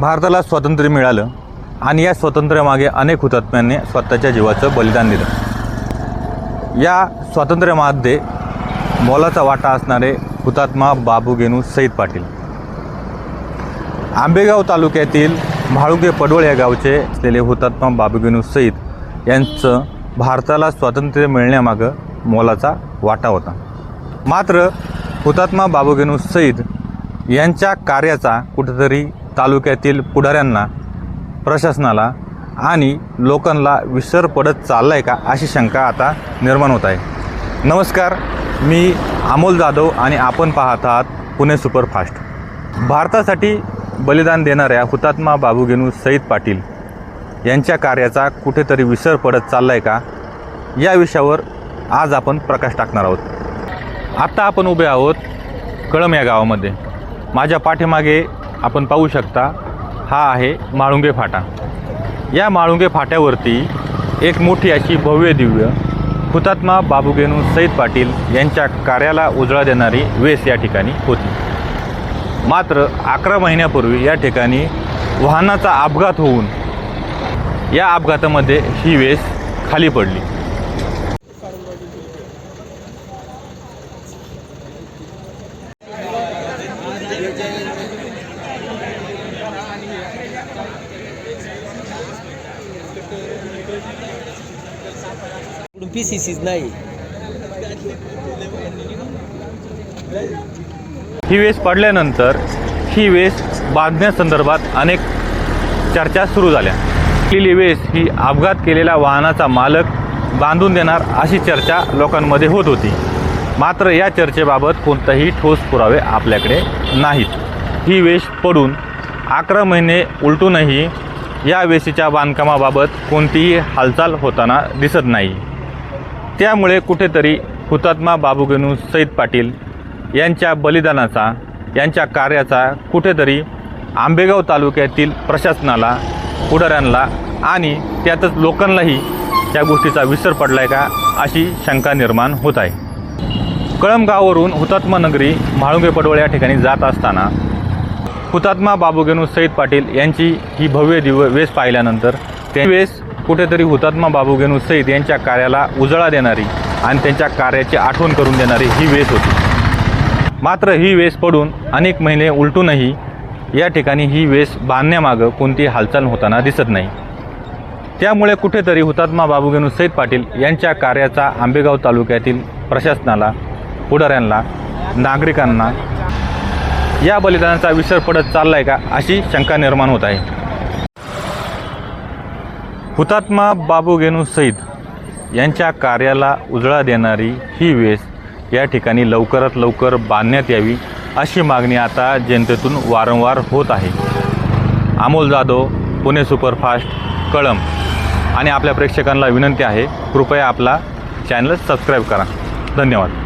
भारताला स्वातंत्र्य मिळालं आणि या स्वातंत्र्यामागे अनेक हुतात्म्यांनी स्वतःच्या जीवाचं बलिदान दिलं. या स्वातंत्र्यामध्ये मोलाचा वाटा असणारे हुतात्मा बाबू गेनू सईद पाटील. आंबेगाव तालुक्यातील म्हाळुंगे पडवळ या गावचे असलेले हुतात्मा बाबूगेनू सईद यांचं भारताला स्वातंत्र्य मिळण्यामागं मोलाचा वाटा होता. मात्र हुतात्मा बाबूगेनू सईद यांच्या कार्याचा कुठेतरी तालुक्यातील पुढाऱ्यांना प्रशासनाला आणि लोकांना विसर पडत चालला आहे का अशी शंका आता निर्माण होत आहे. नमस्कार मी अमोल जाधव आणि आपण पाहत आहात पुणे सुपरफास्ट. भारतासाठी बलिदान देणाऱ्या हुतात्मा बाबूगेनू सईद पाटील यांच्या कार्याचा कुठेतरी विसर पडत चालला आहे का? या विषयावर आज आपण प्रकाश टाकणार आहोत. आत्ता आपण उभे आहोत कळम या गावामध्ये. माझ्या पाठीमागे आपण पाहू शकता हा आहे माळुंगे फाटा. या माळुंगे फाट्यावरती एक मोठी अशी भव्य दिव्य हुतात्मा बाबूगेनू सईद पाटील यांच्या कार्याला उजळा देणारी वेस या ठिकाणी होती. मात्र अकरा महिन्यापूर्वी या ठिकाणी वाहनाचा अपघात होऊन या अपघातामध्ये ही वेस खाली पडली. पी सी सीच नाही. ही वेस पडल्यानंतर ही वेस बांधण्यासंदर्भात अनेक चर्चा सुरू झाल्या. केलेली वेस ही अपघात केलेल्या वाहनाचा मालक बांधून देणार अशी चर्चा लोकांमध्ये होत होती. मात्र या चर्चेबाबत कोणताही ठोस पुरावे आपल्याकडे नाहीत. ही वेश पडून अकरा महिने उलटूनही या वेशीच्या बांधकामाबाबत कोणतीही हालचाल होताना दिसत नाही. त्यामुळे कुठेतरी हुतात्मा बाबूगेनू सईद पाटील यांच्या बलिदानाचा यांच्या कार्याचा कुठेतरी आंबेगाव तालुक्यातील प्रशासनाला पुढाऱ्यांना आणि त्यातच लोकांनाही त्या गोष्टीचा विसर पडला आहे का अशी शंका निर्माण होत आहे. कळमगाववरून हुतात्मा नगरी म्हाळुंगे पडवळ या ठिकाणी जात असताना हुतात्मा बाबूगेनू सईद पाटील यांची ही भव्य दिव्य वेस पाहिल्यानंतर ते वेस कुठेतरी हुतात्मा बाबूगेनू सईद यांच्या कार्याला उजळा देणारी आणि त्यांच्या कार्याची आठवण करून देणारी ही वेस होती. मात्र ही वेस पडून अनेक महिने उलटूनही या ठिकाणी ही वेस बांधण्यामागं कोणती हालचाल होताना दिसत नाही. त्यामुळे कुठेतरी हुतात्मा बाबूगेनू सईद पाटील यांच्या कार्याचा आंबेगाव तालुक्यातील प्रशासनाला पुढाऱ्यांना नागरिकांना या बलिदानाचा विसर पडत चाललाय का अशी शंका निर्माण होत आहे. हुतात्मा बाबू गेनू सईद यांच्या कार्याला उजळा देणारी ही वेस या ठिकाणी लवकरात लवकर बांधण्यात यावी अशी मागणी आता जनतेतून वारंवार होत आहे. अमोल जाधव पुणे सुपरफास्ट कळम आणि आपल्या प्रेक्षकांना विनंती आहे कृपया आपला चॅनल सबस्क्राईब करा. धन्यवाद.